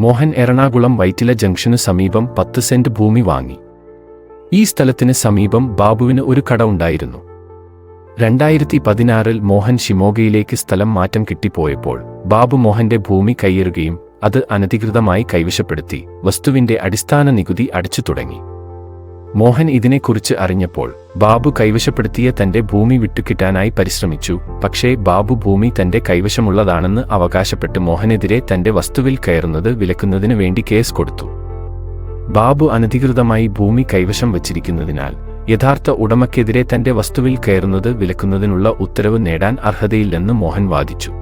മോഹൻ എറണാകുളം വൈറ്റില ജംഗ്ഷനു സമീപം പത്ത് സെന്റ് ഭൂമി വാങ്ങി. ഈ സ്ഥലത്തിന് സമീപം ബാബുവിന് ഒരു കട ഉണ്ടായിരുന്നു. രണ്ടായിരത്തി പതിനാറിൽ മോഹൻ ഷിമോഗയിലേക്ക് സ്ഥലം മാറ്റം കിട്ടിപ്പോയപ്പോൾ ബാബു മോഹന്റെ ഭൂമി കയ്യേറുകയും അത് അനധികൃതമായി കൈവശപ്പെടുത്തി വസ്തുവിന്റെ അടിസ്ഥാന നികുതി അടച്ചു തുടങ്ങി. മോഹൻ ഇതിനെക്കുറിച്ച് അറിഞ്ഞപ്പോൾ ബാബു കൈവശപ്പെടുത്തിയ തന്റെ ഭൂമി വിട്ടുകിട്ടാനായി പരിശ്രമിച്ചു. പക്ഷേ ബാബു ഭൂമി തന്റെ കൈവശമുള്ളതാണെന്ന് അവകാശപ്പെട്ട് മോഹനെതിരെ തന്റെ വസ്തുവിൽ കയറുന്നത് വിലക്കുന്നതിനു വേണ്ടി കേസ് കൊടുത്തു. ബാബു അനധികൃതമായി ഭൂമി കൈവശം വച്ചിരിക്കുന്നതിനാൽ യഥാർത്ഥ ഉടമയ്ക്കെതിരെ തന്റെ വസ്തുവിൽ കയറുന്നത് വിലക്കുന്നതിനുള്ള ഉത്തരവ് നേടാൻ അർഹതയില്ലെന്ന് മോഹൻ വാദിച്ചു.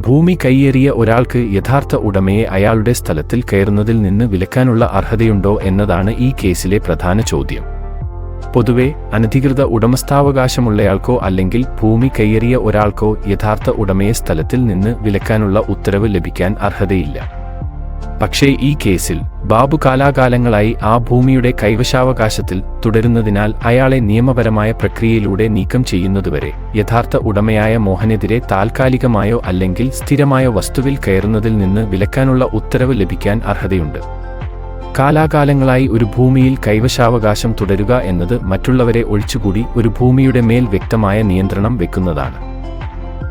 ഭൂമി കൈയേറിയ ഒരാൾക്ക് യഥാർത്ഥ ഉടമയെ അയാളുടെ സ്ഥലത്തിൽ കയറുന്നതിൽ നിന്ന് വിലക്കാനുള്ള അർഹതയുണ്ടോ എന്നതാണ് ഈ കേസിലെ പ്രധാന ചോദ്യം. പൊതുവെ അനധികൃത ഉടമസ്ഥാവകാശമുള്ളയാൾക്കോ അല്ലെങ്കിൽ ഭൂമി കൈയേറിയ ഒരാൾക്കോ യഥാർത്ഥ ഉടമയെ സ്ഥലത്തിൽ നിന്ന് വിലക്കാനുള്ള ഉത്തരവ് ലഭിക്കാൻ അർഹതയില്ല. പക്ഷേ ഈ കേസിൽ ബാബു കാലാകാലങ്ങളായി ആ ഭൂമിയുടെ കൈവശാവകാശത്തിൽ തുടരുന്നതിനാൽ അയാളെ നിയമപരമായ പ്രക്രിയയിലൂടെ നീക്കം ചെയ്യുന്നതുവരെ യഥാർത്ഥ ഉടമയായ മോഹനെതിരെ താൽക്കാലികമായോ അല്ലെങ്കിൽ സ്ഥിരമായോ വസ്തുവിൽ കയറുന്നതിൽ നിന്ന് വിലക്കാനുള്ള ഉത്തരവ് ലഭിക്കാൻ അർഹതയുണ്ട്. കാലാകാലങ്ങളായി ഒരു ഭൂമിയിൽ കൈവശാവകാശം തുടരുക എന്നത് മറ്റുള്ളവരെ ഒഴിച്ചുകൂടി ഒരു ഭൂമിയുടെ മേൽ വ്യക്തമായ നിയന്ത്രണം വെക്കുന്നതാണ്.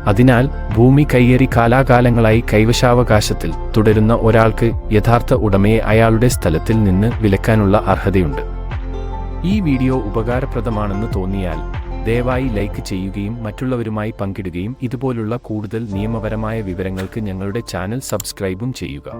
അതിനാൽ ഭൂമി കയ്യേറി കാലാകാലങ്ങളായി കൈവശാവകാശത്തിൽ തുടരുന്ന ഒരാൾക്ക് യഥാർത്ഥ ഉടമയെ അയാളുടെ സ്ഥലത്തിൽ നിന്ന് വിലക്കാനുള്ള അർഹതയുണ്ട്. ഈ വീഡിയോ ഉപകാരപ്രദമാണെന്ന് തോന്നിയാൽ ദയവായി ലൈക്ക് ചെയ്യുകയും മറ്റുള്ളവരുമായി പങ്കിടുകയും ഇതുപോലുള്ള കൂടുതൽ നിയമപരമായ വിവരങ്ങൾക്ക് ഞങ്ങളുടെ ചാനൽ സബ്സ്ക്രൈബും ചെയ്യുക.